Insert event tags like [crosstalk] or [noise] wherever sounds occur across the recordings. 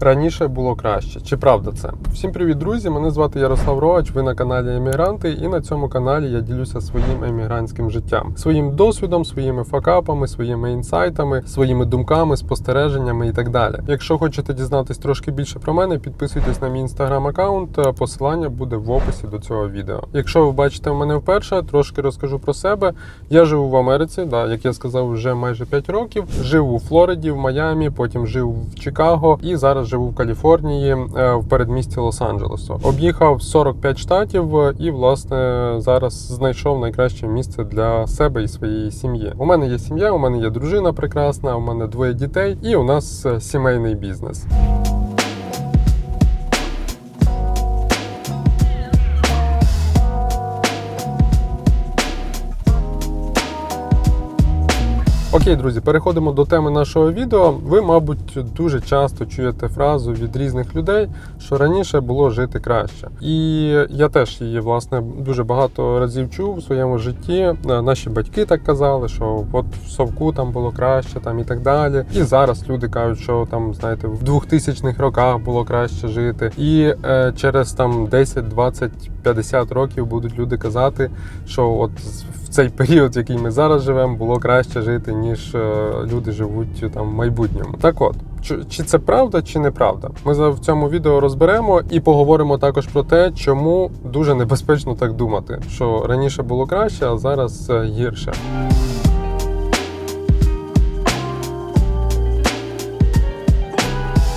Раніше було краще. Чи правда це? Всім привіт, друзі! Мене звати Ярослав Рогач. Ви на каналі Емігранти, і на цьому каналі я ділюся своїм емігрантським життям, своїм досвідом, своїми факапами, своїми інсайтами, своїми думками, спостереженнями і так далі. Якщо хочете дізнатись трошки більше про мене, підписуйтесь на мій інстаграм аккаунт. Посилання буде в описі до цього відео. Якщо ви бачите мене вперше, трошки розкажу про себе. Я живу в Америці, да, як я сказав, вже майже 5 років. Жив у Флориді, в Майамі, потім жив в Чикаго і зараз живу в Каліфорнії е, в передмісті Лос-Анджелесу. Об'їхав 45 штатів е, і, власне, зараз знайшов найкраще місце для себе і своєї сім'ї. У мене є сім'я, у мене є дружина прекрасна, у мене двоє дітей, і у нас е, сімейний бізнес. Окей, друзі, переходимо до теми нашого відео. Ви, мабуть, дуже часто чуєте фразу від різних людей, що раніше було жити краще. І я теж її власне дуже багато разів чув у своєму житті. Е, Наші батьки так казали, що от в совку там було краще, там і так далі. І зараз люди кажуть, що там, знаєте, в 2000-х роках було краще жити. І е, через там 10, 20, 50 років будуть люди казати, що от в цей період, в який ми зараз живемо, було краще жити, ніж е, люди живуть там в майбутньому. Так от. Чи- це правда, чи неправда? Ми в цьому відео розберемо і поговоримо також про те, чому дуже небезпечно так думати, що раніше було краще, а зараз е, гірше.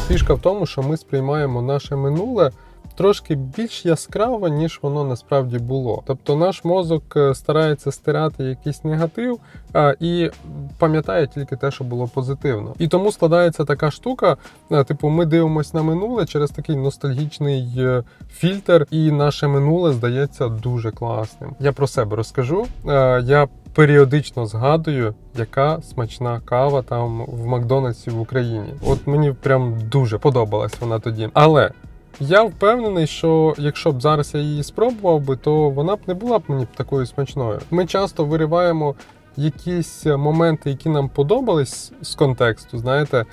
Фішка в тому, що ми сприймаємо наше минуле трошки більш яскраво, ніж воно насправді було. Тобто наш мозок е, старається стирати якийсь негатив а, і пам'ятає тільки те, що було позитивно. І тому складається така штука: е, типу, ми дивимося на минуле через такий ностальгічний е, фільтр, і наше минуле здається дуже класним. Я про себе розкажу. Е, Я періодично згадую, яка смачна кава там в Макдональдсі в Україні. От мені прям дуже подобалась вона тоді. Але я впевнений, що якщо б зараз я її спробував би, то вона б не була б мені такою смачною. Ми часто вириваємо якісь моменти, які нам подобались з контексту, знаєте,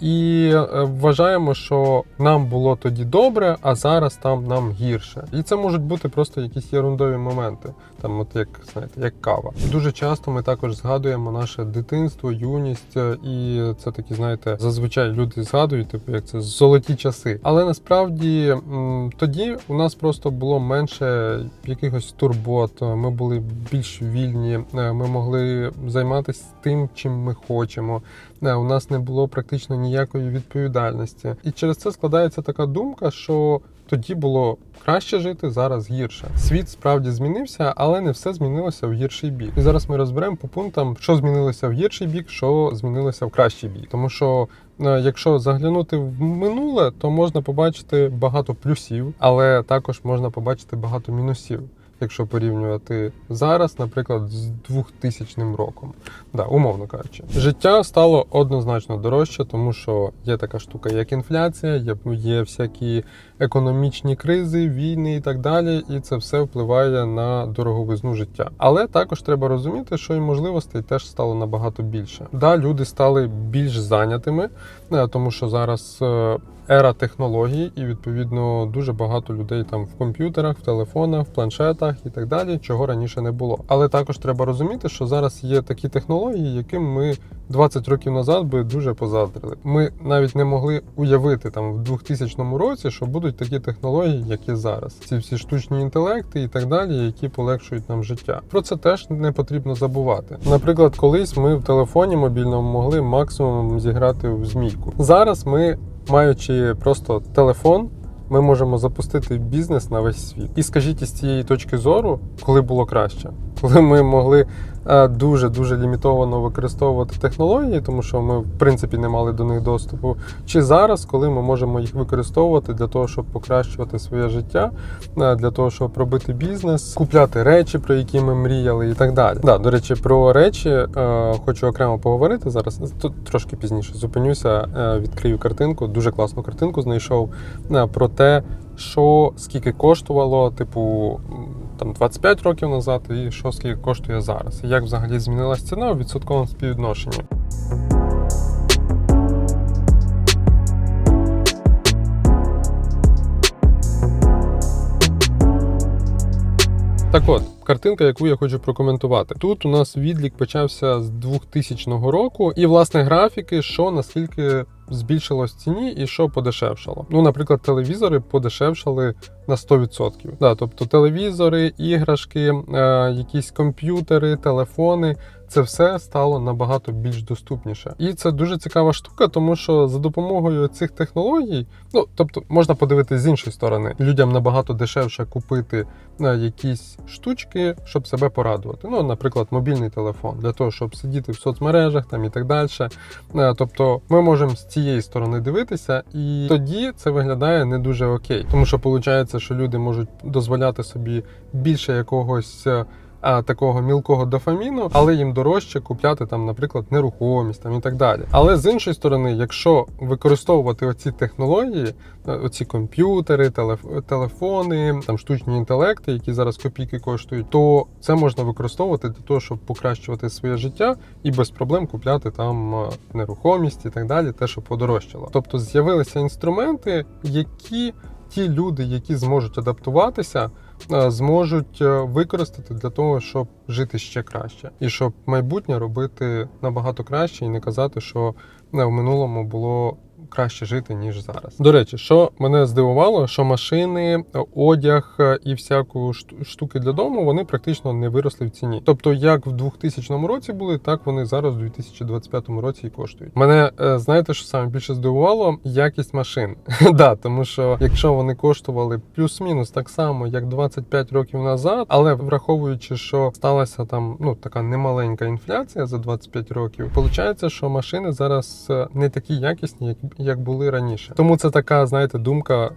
і е, вважаємо, що нам було тоді добре, а зараз там нам гірше. І це можуть бути просто якісь ерундові моменти, там, от як знаєте, як кава. Дуже часто ми також згадуємо наше дитинство, юність, е, і це такі, знаєте, зазвичай люди згадують, типу, як це золоті часи. Але насправді тоді у нас просто було менше якихось турбот. Ми були більш вільні, е, ми могли займатися тим, чим ми хочемо. Е, У нас не було практично ніякої відповідальності. І через це складається така думка, що тоді було краще жити, зараз гірше. Світ справді змінився, але не все змінилося в гірший бік. І зараз ми розберемо по пунктам, що змінилося в гірший бік, що змінилося в кращий бік. Тому що е, якщо заглянути в минуле, то можна побачити багато плюсів, але також можна побачити багато мінусів. Якщо порівнювати зараз, наприклад, з 2000 роком, да, умовно кажучи, життя стало однозначно дорожче, тому що є така штука, як інфляція, є, є всякі економічні кризи, війни і так далі, і це все впливає на дороговизну життя. Але також треба розуміти, що і можливостей теж стало набагато більше. Да, люди стали більш зайнятими, е, тому що зараз. е, Ера технологій, і відповідно дуже багато людей там в комп'ютерах, в телефонах, в планшетах і так далі, чого раніше не було. Але також треба розуміти, що зараз є такі технології, яким ми 20 років назад би дуже позадрили. Ми навіть не могли уявити там в 2000 році, що будуть такі технології, як є зараз. Ці всі штучні інтелекти і так далі, які полегшують нам життя. Про це теж не потрібно забувати. Наприклад, колись ми в телефоні мобільному могли максимум зіграти в змійку. Зараз ми, маючи просто телефон. Ми можемо запустити бізнес на весь світ. І скажіть із цієї точки зору, коли було краще, коли ми могли дуже дуже лімітовано використовувати технології, тому що ми в принципі не мали до них доступу. Чи зараз, коли ми можемо їх використовувати для того, щоб покращувати своє життя, е, для того, щоб робити бізнес, купляти речі, про які ми мріяли, і так далі. Да, до речі, про речі е, хочу окремо поговорити зараз. Тут трошки пізніше зупинюся, е, відкрию картинку. Дуже класну картинку знайшов про те, що скільки коштувало, типу, там 25 років назад, і що скільки коштує зараз. І як взагалі змінилася ціна у відсотковому співвідношенні. Так от, картинка, яку я хочу прокоментувати. Тут у нас відлік почався з 2000 року, і власне графіки, що наскільки збільшилось в ціні і що подешевшало. Ну, наприклад, телевізори подешевшали на 100%. Да, тобто телевізори, іграшки, е, якісь комп'ютери, телефони. Це все стало набагато більш доступніше. І це дуже цікава штука, тому що за допомогою цих технологій, ну тобто можна подивитися з іншої сторони, людям набагато дешевше купити е, якісь штучки, щоб себе порадувати. Ну, наприклад, мобільний телефон для того, щоб сидіти в соцмережах там і так далі. Е, Тобто, ми можемо з цієї сторони дивитися, і тоді це виглядає не дуже окей, тому що виходить, що люди можуть дозволяти собі більше якогось. А, такого мілкого дофаміну, але їм дорожче купляти там, наприклад, нерухомість там і так далі. Але з іншої сторони, якщо використовувати оці технології, е, оці комп'ютери, телеф- телефони, там штучні інтелекти, які зараз копійки коштують, то це можна використовувати для того, щоб покращувати своє життя і без проблем купляти там е, нерухомість і так далі, те, що подорожчало. Тобто з'явилися інструменти, які ті люди, які зможуть адаптуватися, зможуть е, використати для того, щоб жити ще краще, і щоб майбутнє робити набагато краще, і не казати, що е, в минулому було. Краще жити ніж зараз. До речі, що мене здивувало, що машини, одяг е, і всяку штуки для дому вони практично не виросли в ціні. Тобто, як в 2000 році були, так вони зараз в 2025 році і коштують. Мене е, знаєте, що саме більше здивувало? Якість машин. [laughs] да, тому що якщо вони коштували плюс-мінус так само, як 25 років назад, але враховуючи, що сталася там ну така немаленька інфляція за 25 років, виходить, що машини зараз е, не такі якісні, як, як були раніше. Тому це така, знаєте, думка.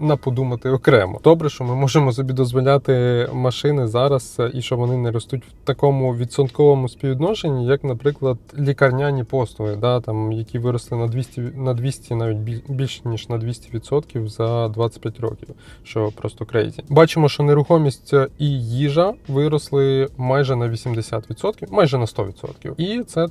На подумати окремо. Добре, що ми можемо собі дозволяти машини зараз, е, і що вони не ростуть в такому відсотковому співвідношенні, як, наприклад, лікарняні послуги, да, там, які виросли на 200, на 200 навіть біль- більше ніж на 200% за 25 років, що просто крейзі. Бачимо, що нерухомість і їжа виросли майже на 80%, майже на 100%. І це,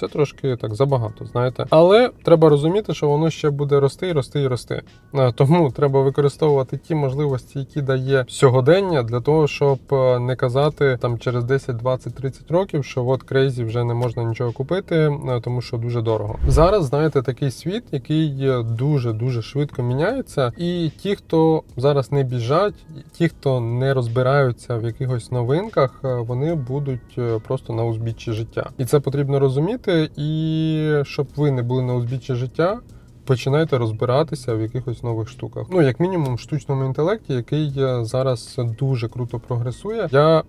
це трошки так забагато, знаєте. Але треба розуміти, що воно ще буде рости рости і рости. Е, Тому треба використовувати ті можливості, які дає сьогодення, для того, щоб е, не казати там через 10, 20, 30 років, що от крейзі вже не можна нічого купити, е, тому що дуже дорого. Зараз знаєте такий світ, який дуже дуже швидко міняється, і ті, хто зараз не біжать, ті, хто не розбираються в якихось новинках, е, вони будуть е, просто на узбіччі життя. І це потрібно розуміти. І щоб ви не були на узбіччі життя. Починайте розбиратися в якихось нових штуках. Ну, як мінімум, в штучному інтелекті, який е, зараз дуже круто прогресує. Я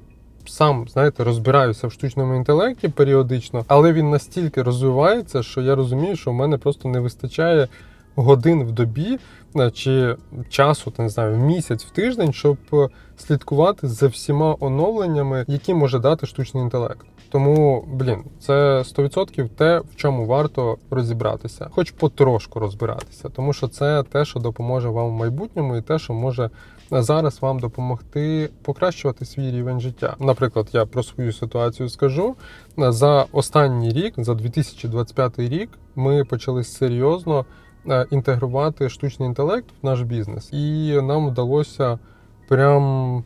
сам знаєте розбираюся в штучному інтелекті періодично, але він настільки розвивається, що я розумію, що в мене просто не вистачає годин в добі е, чи часу, не знаю, в місяць, в тиждень, щоб е, слідкувати за всіма оновленнями, які може дати штучний інтелект. Тому, блін, це 100% те, в чому варто розібратися, хоч потрошку розбиратися, тому що це те, що допоможе вам в майбутньому, і те, що може зараз вам допомогти покращувати свій рівень життя. Наприклад, я про свою ситуацію скажу. За останній рік, за 2025 рік, ми почали серйозно е, інтегрувати штучний інтелект в наш бізнес, і нам вдалося прям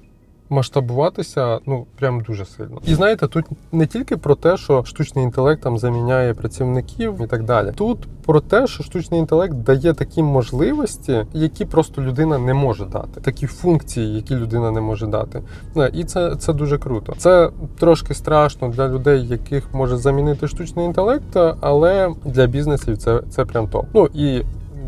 масштабуватися ну прям дуже сильно. І знаєте, тут не тільки про те, що штучний інтелект там заміняє працівників і так далі. Тут про те, що штучний інтелект дає такі можливості, які просто людина не може дати, такі функції, які людина не може дати. Е, І це, це дуже круто. Це трошки страшно для людей, яких може замінити штучний інтелект, але для бізнесів це, це прям топ. Ну і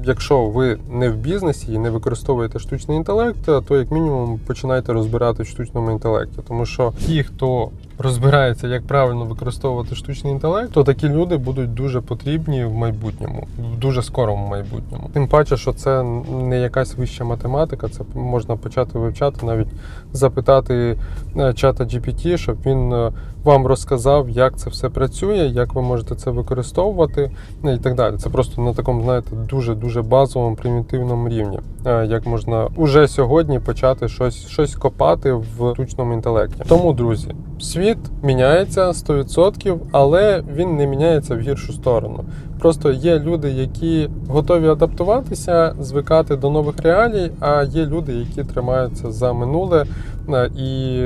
якщо ви не в бізнесі і не використовуєте штучний інтелект, то як мінімум починайте розбирати в штучному інтелекті, тому що ті, хто розбирається, як правильно використовувати штучний інтелект, то такі люди будуть дуже потрібні в майбутньому, в дуже скорому майбутньому. Тим паче, що це не якась вища математика, це можна почати вивчати, навіть запитати е, чата GPT, щоб він е, вам розказав, як це все працює, як ви можете це використовувати ну, і так далі. Це просто на такому, знаєте, дуже дуже базовому примітивному рівні. Е, Як можна уже сьогодні почати щось, щось копати в штучному інтелекті. Тому, друзі, світ міняється 100%, але він не міняється в гіршу сторону. Просто є люди, які готові адаптуватися, звикати до нових реалій, а є люди, які тримаються за минуле е, і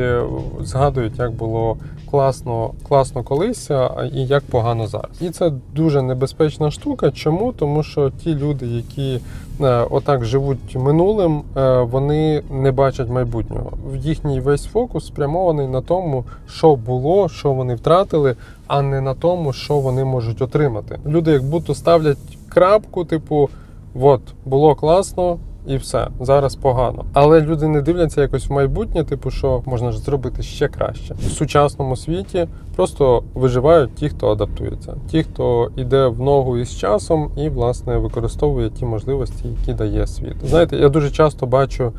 згадують, як було класно, класно колись і як погано зараз. І це дуже небезпечна штука. Чому? Тому що ті люди, які е, отак живуть минулим, е, вони не бачать майбутнього. Їхній весь фокус спрямований на тому, що було, що вони втратили, а не на тому, що вони можуть отримати. Люди, як будто ставлять крапку, типу, от було класно. І все зараз погано. Але люди не дивляться якось в майбутнє, типу, що можна ж зробити ще краще. В сучасному світі просто виживають ті, хто адаптується, ті, хто йде в ногу із часом і власне використовує ті можливості, які дає світ. Знаєте, я дуже часто бачу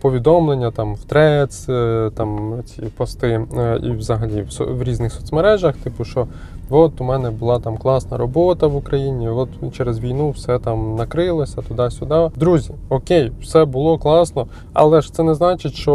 повідомлення там в е, там ці пости е, і взагалі в, в різних соцмережах, типу, що от у мене була там класна робота в Україні, от через війну все там накрилося туди-сюди. Друзі, окей, все було класно, але ж це не значить, що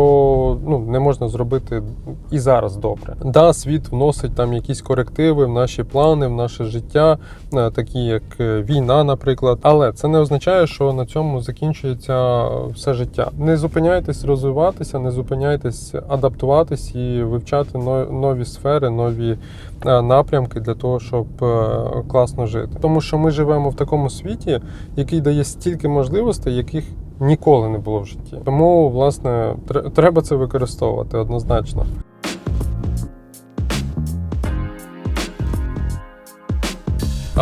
ну не можна зробити і зараз добре. Да, світ вносить там якісь корективи в наші плани, в наше життя, е, такі як е, війна, наприклад. Але це не означає, що на цьому закінчується все життя. Не зупиняйтесь розвиватися, не зупиняйтесь адаптуватись і вивчати нові сфери, нові е, напрямки для того, щоб е, класно жити. Тому що ми живемо в такому світі, який дає стільки можливостей, яких ніколи не було в житті. Тому, власне, треба це використовувати однозначно.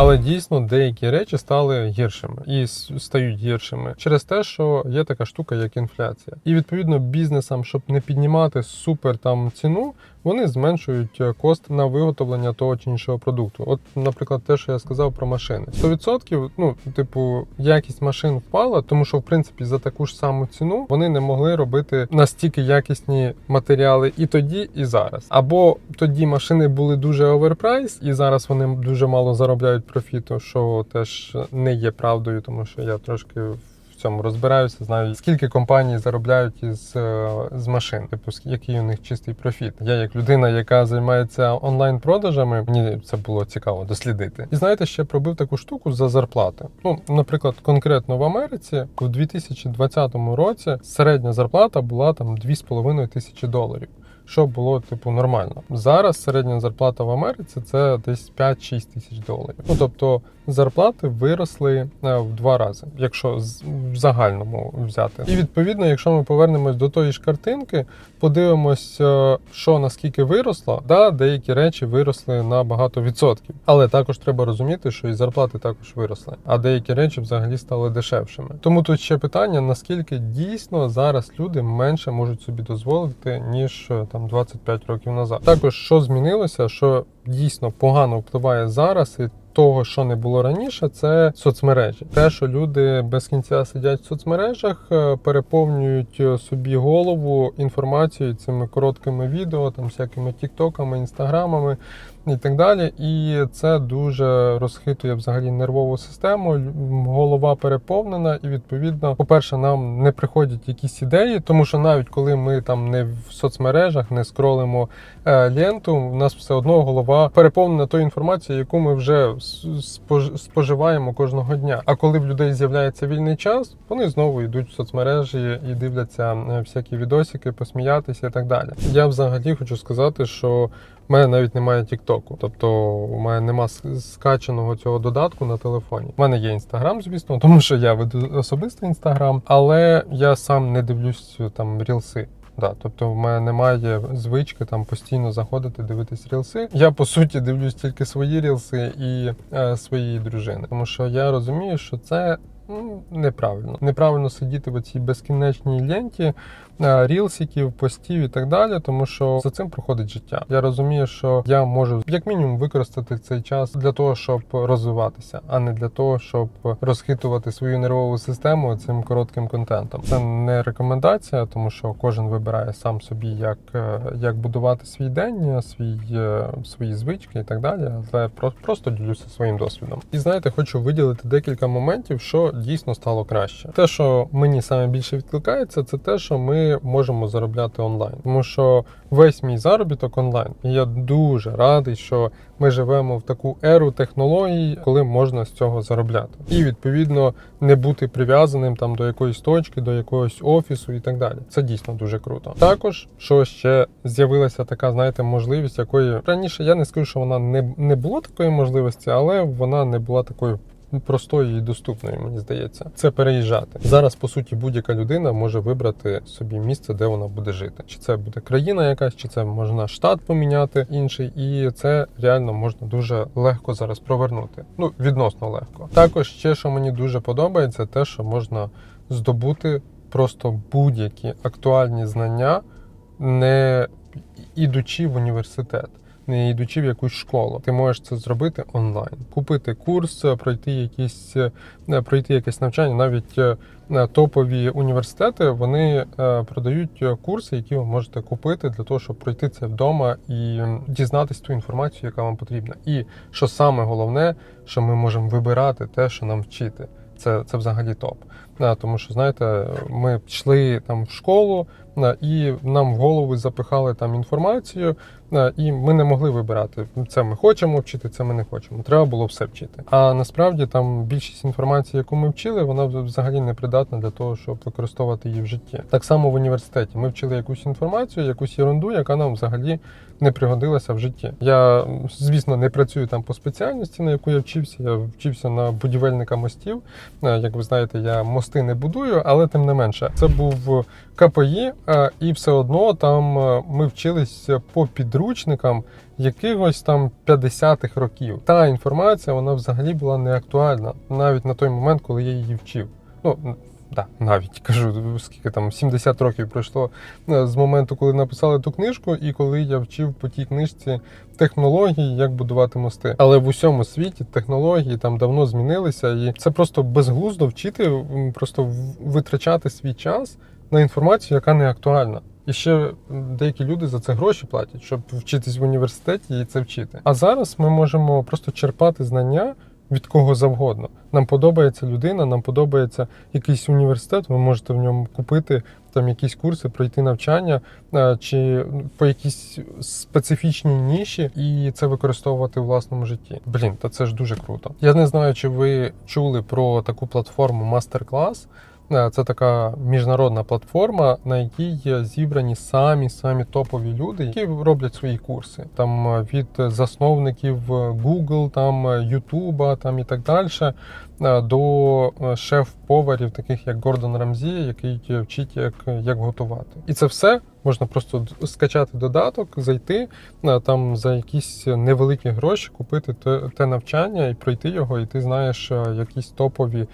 Але дійсно деякі речі стали гіршими і стають гіршими через те, що є така штука, як інфляція. І відповідно бізнесам, щоб не піднімати супер там ціну, вони зменшують е, кост на виготовлення того чи іншого продукту. От, наприклад, те, що я сказав про машини. 100%, ну, типу, якість машин впала, тому що в принципі за таку ж саму ціну вони не могли робити настільки якісні матеріали і тоді, і зараз. Або тоді машини були дуже оверпрайс, і зараз вони дуже мало заробляють профіту, що теж не є правдою, тому що я трошки. Цьому розбираюся, знаю скільки компаній заробляють із е, з машин, типу який у них чистий профіт. Я як людина, яка займається онлайн-продажами, мені це було цікаво дослідити. І знаєте, ще пробив таку штуку за зарплати. Ну, наприклад, конкретно в Америці у 2020 році середня зарплата була там 2,5 тисячі доларів. Що було типу нормально. Зараз середня зарплата в Америці це десь 5-6 тисяч доларів. Ну тобто зарплати виросли е, в два рази, якщо в загальному взяти. І відповідно, якщо ми повернемось до тої ж картинки, подивимось, е, що наскільки виросло, да, деякі речі виросли на багато відсотків. Але також треба розуміти, що і зарплати також виросли, а деякі речі взагалі стали дешевшими. Тому тут ще питання: наскільки дійсно зараз люди менше можуть собі дозволити, ніж е, там 25 років назад. Також що змінилося, що дійсно погано впливає зараз і. Того, що не було раніше, це соцмережі. Те, що люди без кінця сидять в соцмережах, е, переповнюють е, собі голову інформацією цими короткими відео, там всякими тіктоками, інстаграмами і так далі. І це дуже розхитує взагалі нервову систему. Голова переповнена, і відповідно, по-перше, нам не приходять якісь ідеї, тому що навіть коли ми там не в соцмережах, не скролимо е, ленту, у нас все одно голова переповнена тою інформацією, яку ми вже споживаємо кожного дня. А коли в людей з'являється вільний час, вони знову йдуть в соцмережі і дивляться е, всякі відосики, посміятися і так далі. Я взагалі хочу сказати, що у мене навіть немає Тіктоку, тобто у мене нема скачаного цього додатку на телефоні. У мене є інстаграм, звісно, [laughs] тому що я веду особистий інстаграм, але я сам не дивлюсь е, там рілси. Да, тобто в мене немає звички там постійно заходити, дивитись рілси. Я по суті дивлюсь тільки свої рілси і е, своєї дружини, тому що я розумію, що це ну, неправильно. Неправильно сидіти в цій безкінечній ленті рілсиків, постів і так далі, тому що за цим проходить життя. Я розумію, що я можу як мінімум використати цей час для того, щоб розвиватися, а не для того, щоб розхитувати свою нервову систему цим коротким контентом. Це не рекомендація, тому що кожен вибирає сам собі, як, е, як будувати свій день, свій, е, свої звички і так далі. Але про- просто ділюся своїм досвідом. І знаєте, хочу виділити декілька моментів, що дійсно стало краще. Те, що мені саме більше відкликається, це те, що ми можемо заробляти онлайн, тому що весь мій заробіток онлайн. І я дуже радий, що ми живемо в таку еру технологій, коли можна з цього заробляти, і відповідно не бути прив'язаним там до якоїсь точки, до якогось офісу і так далі. Це дійсно дуже круто. Також що ще з'явилася така, знаєте, можливість, якої раніше я не скажу, що вона не, не було такої можливості, але вона не була такою. Простою і доступною, мені здається, це переїжджати зараз. По суті, будь-яка людина може вибрати собі місце, де вона буде жити. Чи це буде країна якась, чи це можна штат поміняти інший, і це реально можна дуже легко зараз провернути. Ну відносно легко. Також ще що мені дуже подобається, те, що можна здобути просто будь-які актуальні знання, не ідучи в університет. Не йдучи в якусь школу, ти можеш це зробити онлайн, купити курс, пройти якісь е, пройти якесь навчання. Навіть е, топові університети вони е, продають курси, які ви можете купити для того, щоб пройти це вдома і дізнатись ту інформацію, яка вам потрібна. І що саме головне, що ми можемо вибирати те, що нам вчити. Це це взагалі топ. Да, тому що знаєте, ми йшли там в школу да, і нам в голову запихали там інформацію, і ми не могли вибирати. Це ми хочемо вчити, це ми не хочемо. Треба було все вчити. А насправді там більшість інформації, яку ми вчили, вона взагалі не придатна для того, щоб використовувати її в житті. Так само в університеті ми вчили якусь інформацію, якусь ерунду, яка нам взагалі не пригодилася в житті. Я, звісно, не працюю там по спеціальності, на яку я вчився. Я вчився на будівельника мостів. Як ви знаєте, я мости не будую, але тим не менше, це був КПІ, і все одно там ми вчились по підручникам якихось там 50-х років. Та інформація вона взагалі була не актуальна навіть на той момент, коли я її вчив. Ну да, навіть кажу, скільки там 70 років пройшло е, з моменту, коли написали ту книжку, і коли я вчив по тій книжці технології, як будувати мости. Але в усьому світі технології там давно змінилися, і це просто безглуздо вчити, просто витрачати свій час на інформацію, яка не актуальна. І ще деякі люди за це гроші платять, щоб вчитись в університеті і це вчити. А зараз ми можемо просто черпати знання від кого завгодно. Нам подобається людина, нам подобається якийсь університет. Ви можете в ньому купити там якісь курси, пройти навчання чи по якійсь специфічній ніші і це використовувати в власному житті. Блін, та це ж дуже круто. Я не знаю, чи ви чули про таку платформу MasterClass. Е, це така міжнародна платформа, на якій зібрані самі самі топові люди, які роблять свої курси. Там е, від засновників Google, там YouTube, там і так далі, е, до шеф-поварів, таких як Гордон Рамзі, який вчить, як, як готувати. І це все. Можна просто скачати додаток, зайти там за якісь невеликі гроші, купити те, те навчання і пройти його, і ти знаєш якісь топові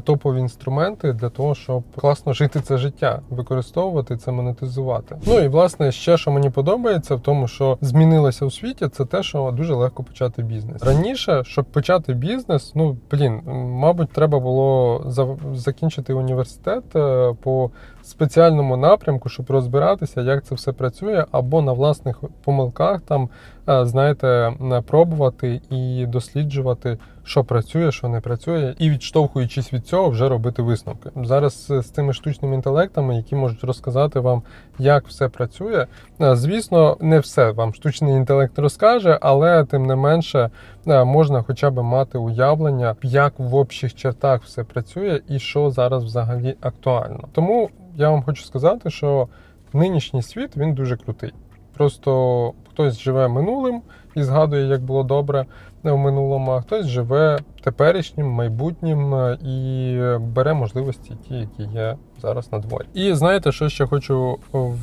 топові інструменти для того, щоб класно жити це життя, використовувати це, монетизувати. Ну і власне ще що мені подобається, в тому, що змінилося у світі, це те, що дуже легко почати бізнес. Раніше, щоб почати бізнес, ну блін, мабуть, треба було закінчити університет е, по спеціальному напрямку, щоб розбиратися, як це все працює, або на власних помилках там е, знаєте, пробувати і досліджувати, що працює, що не працює, і відштовхуючись від цього, вже робити висновки. Зараз з тими штучними інтелектами, які можуть розказати вам, як все працює. Е, звісно, не все вам штучний інтелект розкаже, але тим не менше е, можна хоча б мати уявлення, як в общих чертах все працює і що зараз взагалі актуально. Тому я вам хочу сказати, що нинішній світ він дуже крутий. Просто хтось живе минулим і згадує, як було добре в минулому, а хтось живе теперішнім, майбутнім і бере можливості, ті, які є зараз на дворі. І знаєте, що ще хочу в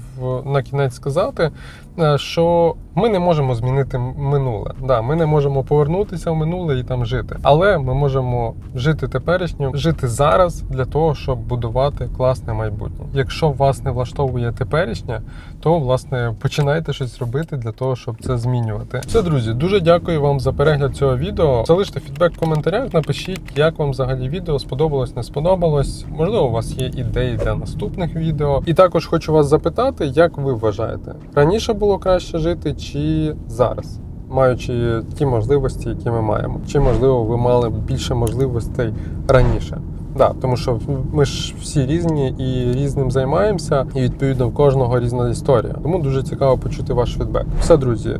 на кінець сказати, е, що ми не можемо змінити минуле. Да, Ми не можемо повернутися в минуле і там жити, але ми можемо жити теперішнім, жити зараз для того, щоб будувати класне майбутнє. Якщо вас не влаштовує теперішнє, то власне починайте щось робити для того, щоб це змінювати. Все, друзі, дуже дякую вам за перегляд цього відео. Залиште фідбек в коментарях, напишіть, як вам взагалі відео сподобалось, не сподобалось. Можливо, у вас є ідеї для наступних відео. І також хочу вас запитати, як ви вважаєте, раніше було краще жити чи зараз? Маючи ті можливості, які ми маємо, чи можливо ви мали більше можливостей раніше? Да, тому що ми ж всі різні і різним займаємося, і відповідно в кожного різна історія. Тому дуже цікаво почути ваш фідбек. Все, друзі,